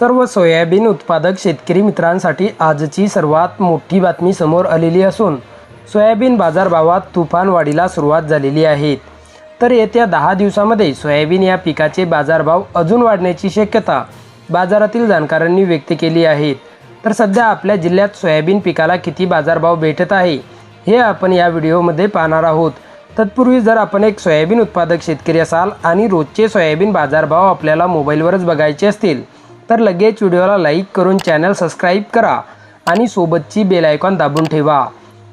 सर्व सोयाबीन उत्पादक शेतकरी मित्रांसाठी आजची सर्वात मोठी बातमी समोर आलेली असून सोयाबीन बाजारभावात तुफान वाढीला सुरुवात झालेली आहे. तर येत्या दहा दिवसामध्ये सोयाबीन या पिकाचे बाजारभाव अजून वाढण्याची शक्यता बाजारातील जाणकारांनी व्यक्त केली आहे. तर सध्या आपल्या जिल्ह्यात सोयाबीन पिकाला किती बाजारभाव भेटत आहे हे आपण या व्हिडिओमध्ये पाहणार आहोत. तत्पूर्वी जर आपण एक सोयाबीन उत्पादक शेतकरी असाल आणि रोजचे सोयाबीन बाजारभाव आपल्याला मोबाईलवरच बघायचे असतील तर लगेच व्हिडिओला लाईक करून चॅनल सबस्क्राईब करा आणि सोबतची बेल आयकॉन दाबून ठेवा.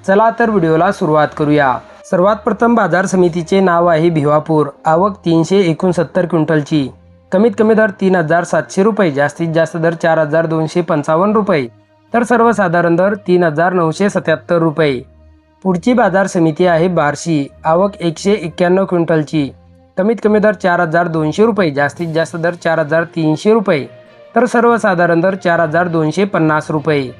चला तर व्हिडिओला सुरुवात करूया. सर्वात प्रथम बाजार समितीचे नाव आहे भिवापूर. आवक तीनशे एकोणसत्तर क्विंटलची. कमीत कमी दर तीन हजार सातशे रुपये जास्तीत जास्त दर चार हजार दोनशे पंचावन्न रुपये. तर सर्वसाधारण दर तीन हजार नऊशे सत्याहत्तर रुपये. पुढची बाजार समिती आहे बार्शी. आवक एकशे एक्क्याण्णव क्विंटलची. कमीत कमी दर चार हजार दोनशे रुपये जास्तीत जास्त दर चार हजार तीनशे रुपये. तर सर्वसाधारण दर चार हजार दोनशे पन्नास रुपये.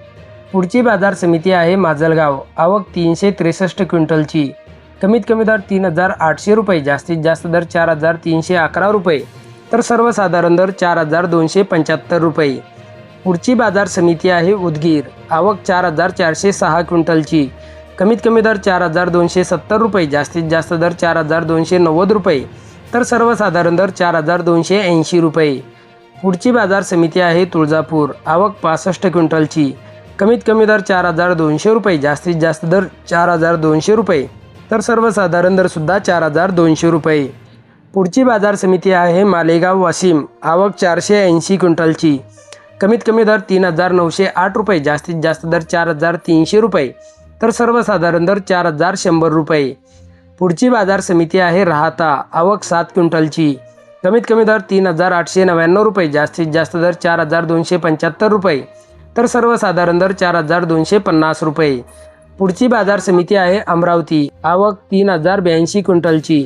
पुढची बाजार समिती आहे माजलगाव. आवक तीनशे त्रेसष्ट क्विंटलची. कमीत कमी दर तीन हजार आठशे रुपये. जास्तीत जास्त दर चार हजार तीनशे अकरा रुपये. तर सर्वसाधारण दर चार हजार दोनशे पंच्याहत्तर रुपये. पुढची बाजार समिती आहे उदगीर. आवक चार हजार चारशे सहा क्विंटलची. कमीत कमी दर चार हजार दोनशे सत्तर रुपये. जास्तीत जास्त दर चार हजार दोनशे नव्वद रुपये. तर सर्वसाधारण दर चार हजार दोनशे ऐंशी रुपये. पुढची बाजार समिती आहे तुळजापूर. आवक पासष्ट क्विंटलची. कमीत कमी दर चार हजार दोनशे रुपये. जास्तीत जास्त दर चार हजार दोनशे रुपये. तर सर्वसाधारण दरसुद्धा चार हजार दोनशे रुपये. पुढची बाजार समिती आहे मालेगाव वाशिम. आवक चारशे ऐंशी क्विंटलची. कमीत कमी दर तीन हजार नऊशे आठ रुपये. जास्तीत जास्त दर चार हजार तीनशे रुपये. तर सर्वसाधारण दर चार हजार शंभर रुपये. पुढची बाजार समिती आहे राहता. आवक सात क्विंटलची. कमीत कमी दर तीन हजार आठशे नव्याण्णव रुपये जास्तीत जास्त दर चार हजार दोनशे पंच्याहत्तर रुपये तर सर्वसाधारण दर चार हजार दोनशे पन्नास रुपये. पुढची बाजार समिती आहे अमरावती. आवक तीन हजार ब्याऐंशी क्विंटलची.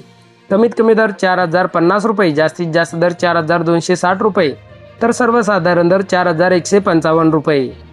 कमीत कमी दर चार हजार पन्नास रुपये जास्तीत जास्त दर चार हजार दोनशे साठ रुपये तर सर्वसाधारण दर चार हजार एकशे पंचावन्न रुपये.